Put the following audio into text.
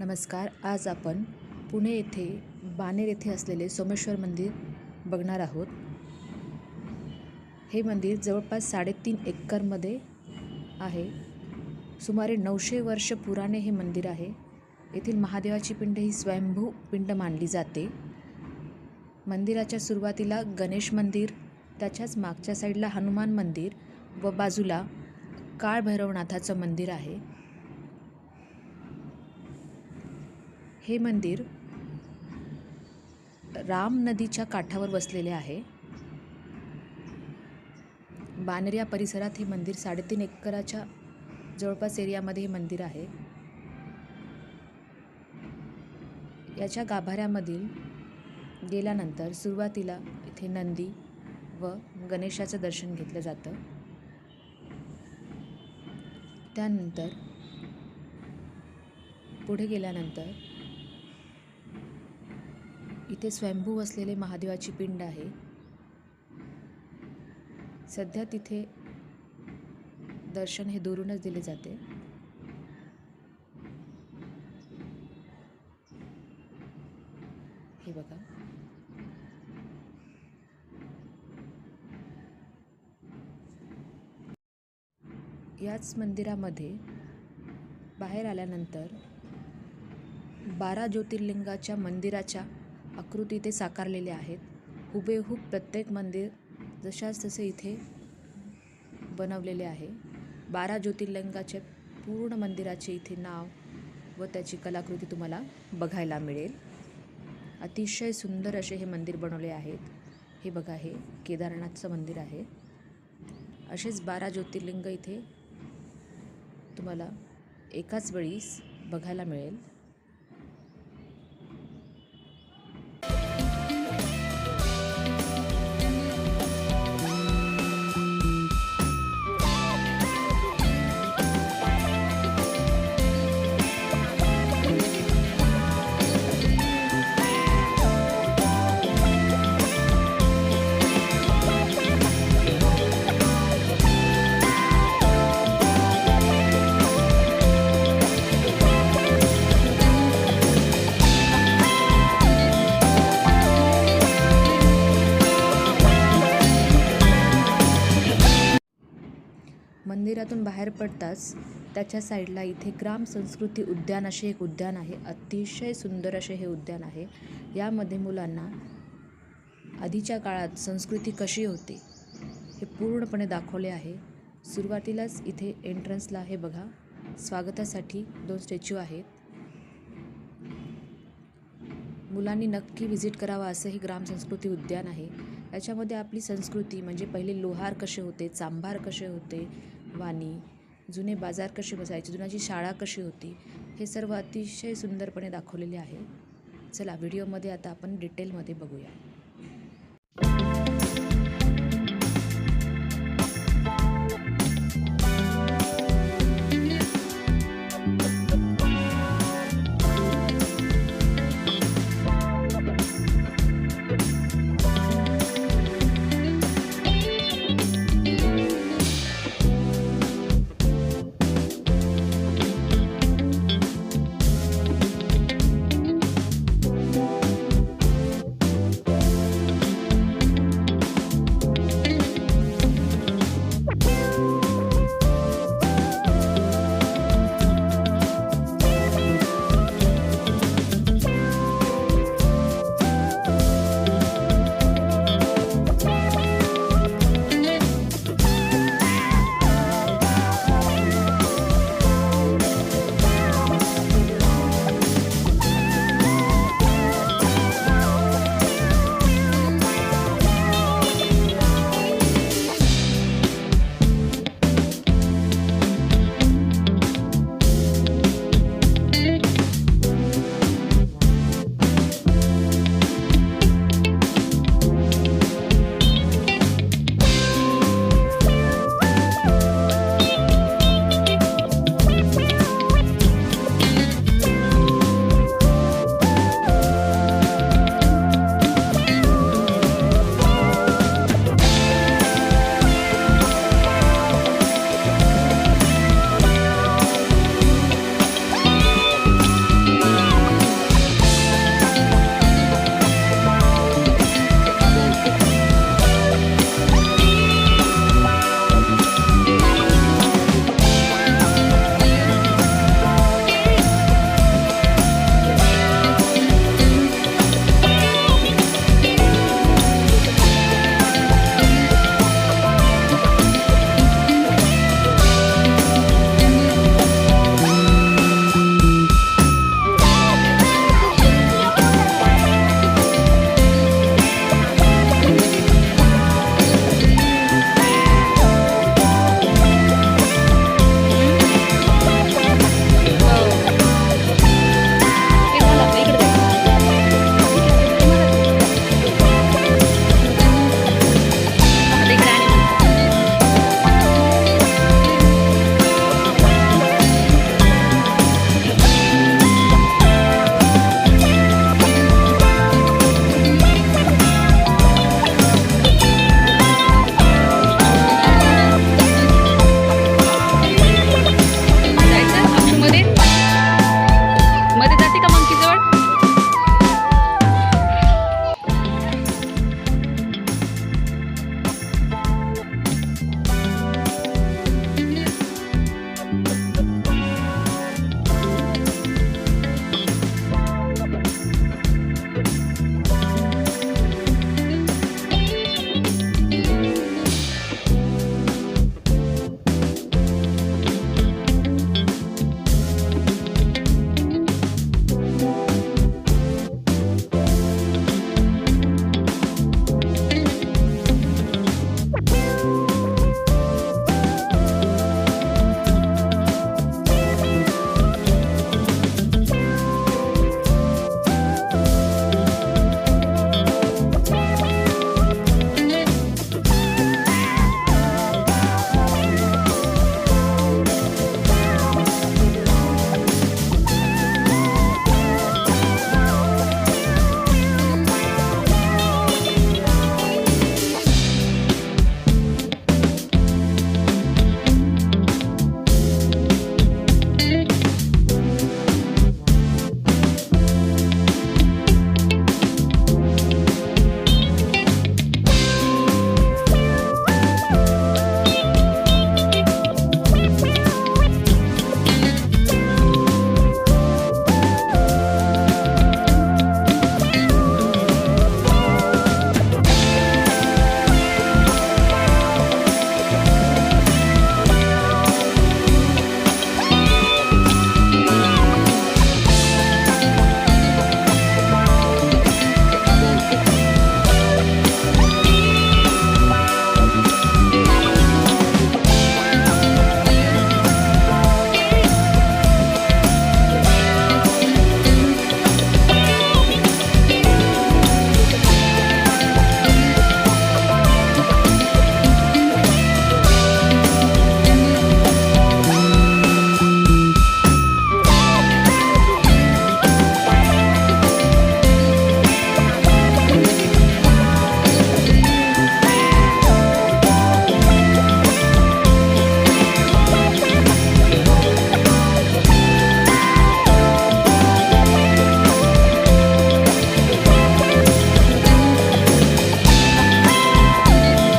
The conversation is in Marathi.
नमस्कार आज आपण पुणे येथे बाणेर येथे असलेले सोमेश्वर मंदिर बघणार आहोत. हे मंदिर जवळपास साडेतीन एकरमध्ये आहे. सुमारे नऊशे वर्ष पुराणे हे मंदिर आहे. येथील महादेवाची पिंड ही स्वयंभू पिंड मानली जाते. मंदिराच्या सुरुवातीला गणेश मंदिर त्याच्याच मागच्या साईडला हनुमान मंदिर व बाजूला काळभैरवनाथाचं मंदिर आहे. हे मंदिर राम नदीच्या काठावर वसलेले आहे. बानरिया परिसरात हे मंदिर साडेतीन एकराच्या जवळपास एरियामध्ये हे मंदिर आहे. याच्या गाभाऱ्यामधील गेल्यानंतर सुरुवातीला इथे नंदी व गणेशाचं दर्शन घेतलं जातं. त्यानंतर पुढे गेल्यानंतर इथे स्वयंभू असलेले महादेवाची पिंड आहे. सध्या तिथे दर्शन हे दुरूनच दिले जाते. हे बघा. याच मंदिरामध्ये बाहेर आल्यानंतर बारा ज्योतिर्लिंगाच्या मंदिराच्या आकृती इथे साकारलेल्या आहेत. हुबेहूब प्रत्येक मंदिर जशाच तसे इथे बनवलेले आहे. बारा ज्योतिर्लिंगाचे पूर्ण मंदिराचे इथे नाव व त्याची कलाकृती तुम्हाला बघायला मिळेल. अतिशय सुंदर असे हे मंदिर बनवले आहेत. हे बघा हे केदारनाथचं मंदिर आहे. असेच बारा ज्योतिर्लिंग इथे तुम्हाला एकाच वेळीस बघायला मिळेल. मंदिरातून बाहेर पडताच त्याच्या साईडला इथे ग्राम संस्कृती उद्यान असे एक उद्यान आहे. अतिशय सुंदर असे हे उद्यान आहे. यामध्ये मुलांना आधीच्या काळात संस्कृती कशी होती हे पूर्णपणे दाखवले आहे. सुरुवातीलाच इथे एंट्रन्सला हे बघा. स्वागतासाठी दोन स्टॅच्यू आहेत. मुलांनी नक्की व्हिजिट करावा असं हे ग्राम संस्कृती उद्यान आहे. याच्यामध्ये आपली संस्कृती म्हणजे पहिले लोहार कसे होते चांभार कसे होते वाणी जुने बाजार कसे बसायचे जुनाची शाळा कशी होती हे सर्व अतिशय सुंदरपणे दाखवलेले आहे. चला व्हिडिओमध्ये आता आपण डिटेलमध्ये बघूया.